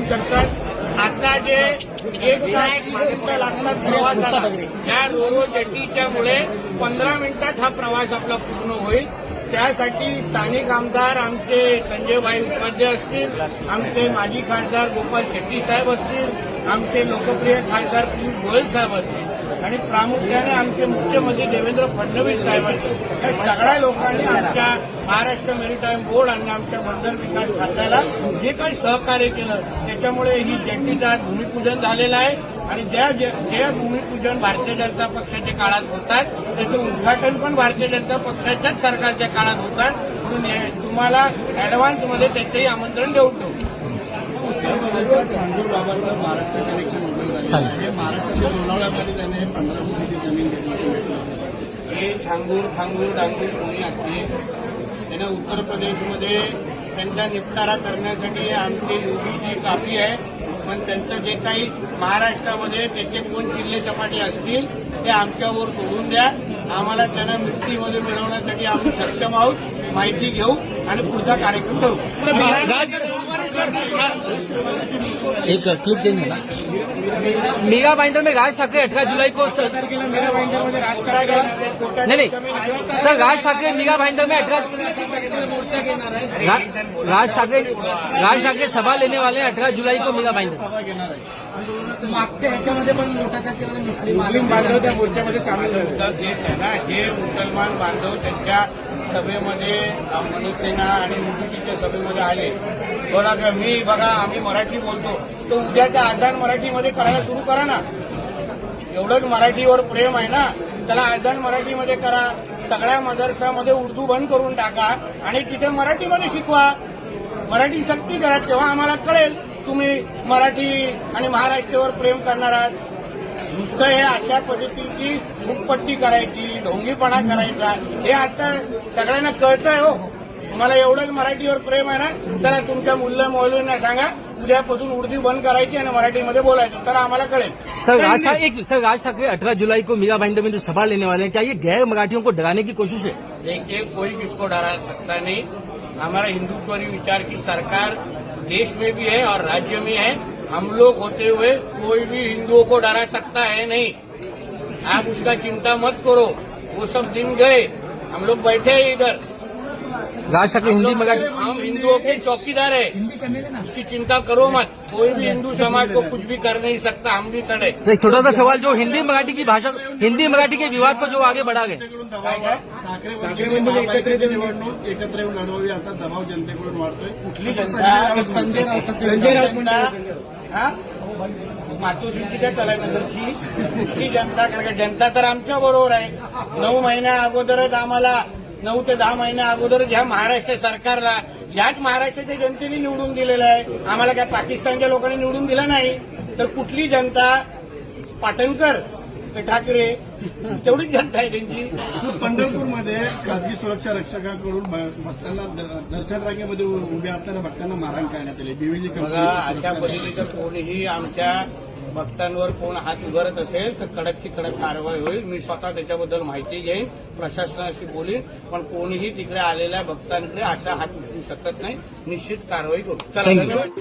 होऊ शकतात. आता जे एक लाख लागला प्रवास झाला त्या रोरो जटीच्यामुळे पंधरा मिनिटात हा प्रवास आपला पूर्ण होईल. त्यासाठी स्थानिक आमदार आमचे संजयभाई उपाध्याय असतील आमचे माजी खासदार गोपाल शेट्टी साहेब असतील आमचे लोकप्रिय खासदार पियुष गोयल साहेब असतील. आणि प्रामुख्याने आमचे मुख्यमंत्री देवेंद्र फडणवीस साहेब असतील. या सगळ्या लोकांनी आमच्या महाराष्ट्र मेरिटाईम बोर्ड आणि आमच्या बंदर विकास खात्याला जे काही सहकार्य केलं त्याच्यामुळे ही जेटीचं आज भूमिपूजन झालेलं आहे. आणि ज्या जे भूमिपूजन भारतीय जनता पक्षाच्या काळात होतात त्याचं उद्घाटन पण भारतीय जनता पक्षाच्याच सरकारच्या काळात होतात म्हणून तुम्हाला ऍडव्हान्समध्ये त्याचंही आमंत्रण देऊन ठेवतो चांदूर बाबांचं महाराष्ट्र कनेक्शन उभं झालेलं आहे महाराष्ट्रातील लोणावळ्यामध्ये त्याने पंधरा कोटीची जमीन घेतली हे छांगूर खांगूर डांगूर कोणी असते त्याने उत्तर प्रदेशमध्ये त्यांचा निपटारा करण्यासाठी आमची योगी जी काफी आहे. पण त्यांचं जे काही महाराष्ट्रामध्ये त्याचे कोण किल्ले चपाटे असतील ते आमच्यावर सोडून द्या. आम्हाला त्यांना मिक्सीमध्ये मिळवण्यासाठी आम्ही सक्षम आहोत. माहिती घेऊ आणि पुढचा कार्यक्रम करू. एक क्लिप चेंज मेगा बाइंडर में राज ठाकरे अठारह जुलाई को सर नहीं नहीं. Sir Raj Thackeray mega binder में अठारह राज ठाकरे राज ठाकरे सभा लेने वाले हैं अठारह जुलाई को मेगा बाइंडर सभा घेणार आहे मागच्या ह्याच्यामध्ये पण मोठ्या संख्येमध्ये मुस्लिम मुस्लिम बांधव त्या मोर्चामध्ये सामील झाले. ना मुसलमान बांधव त्यांच्या सभेमध्ये अ, मनसेना आणि युनिटीच्या सभेमध्ये आले. बोला का मी बघा आम्ही मराठी बोलतो. तो उद्याच्या आजान मराठीमध्ये करायला सुरू करा ना. एवढंच मराठीवर प्रेम आहे ना. त्याला आजान मराठीमध्ये करा. सगळ्या मदरसामध्ये उर्दू बंद करून टाका आणि तिथे मराठीमध्ये शिकवा. मराठी सक्ती करा. तेव्हा आम्हाला कळेल तुम्ही मराठी आणि महाराष्ट्रावर प्रेम करणार आहात. नुसतं हे अशा पद्धतीची फुटपट्टी करायची ढोंगीपणा करायचा हे आता सगळ्यांना कळतंय हो. तुम्हाला एवढंच मराठीवर प्रेम आहे ना चला तुमच्या मुलं मौलवींना सांगा उद्यापासून उर्दू बंद करायची आणि मराठीमध्ये बोलायचं. तर आम्हाला कळेल. सर राज ठाकरे एक सर राज ठाकरे अठारह जुलाई को मीरा बाइंडर में जो सभा लेने वाले हैं क्या ये गैर मराठियों को डराने की कोशिश है? देखिए कोई किसको डरा सकता नहीं। हमारा हिंदुत्वरी विचार की सरकार देश में भी है और राज्य में है। हम लोग होते हुए कोई भी हिंदुओं को डरा सकता है नहीं। आप उसका चिंता मत करो। वो सब दिन गए। हम लोग बैठे हैं इधर। राज ठाकरे हम हिंदी मराठी हम हिंदुओं के चौकीदार है। उसकी चिंता करो मत। कोई भी हिंदू समाज को कुछ भी कर नहीं सकता हम भी खड़े। छोटा सा सवाल जो हिंदी मराठी की भाषा हिंदी मराठी के विवाद को जो आगे बढ़ा गए। जनतेकडून दबाव आहे. ठाकरे बंधूंनी महापालिकेची निवडणूक एकत्र येऊन लढवावी असा दबाव जनतेकडून वाढतोय कुठली संजय राऊत राऊत. हा? मातोश्रीची काय कलानगरची कुठली जनता? कारण जनता तर आमच्या बरोबर आहे. नऊ महिन्या अगोदरच आम्हाला नऊ ते दहा महिन्या अगोदर ह्या महाराष्ट्र सरकारला याच महाराष्ट्राच्या जनतेने निवडून दिलेलं आहे. आम्हाला काय पाकिस्तानच्या लोकांनी निवडून दिलं नाही. तर कुठली जनता पाटणकर ठाकरे? तेवढीच जनता आहे त्यांची. पंढरपूरमध्ये खासगी सुरक्षा रक्षकांकडून भक्तांना द- दर्शन रांगेमध्ये उभ्या असणाऱ्या भक्तांना मारहाण करण्यात आली. बीवीजी बघा अशा पद्धतीचं कोणीही आमच्या भक्तांवर कोण हात उगारत असेल तर कडकची कडक कारवाई होईल. मी स्वतः त्याच्याबद्दल माहिती घेईन प्रशासनाशी बोलीन पण कोणीही तिकडे आलेल्या भक्तांकडे असा हात उचलू शकत नाही. निश्चित कारवाई करू. चला. धन्यवाद.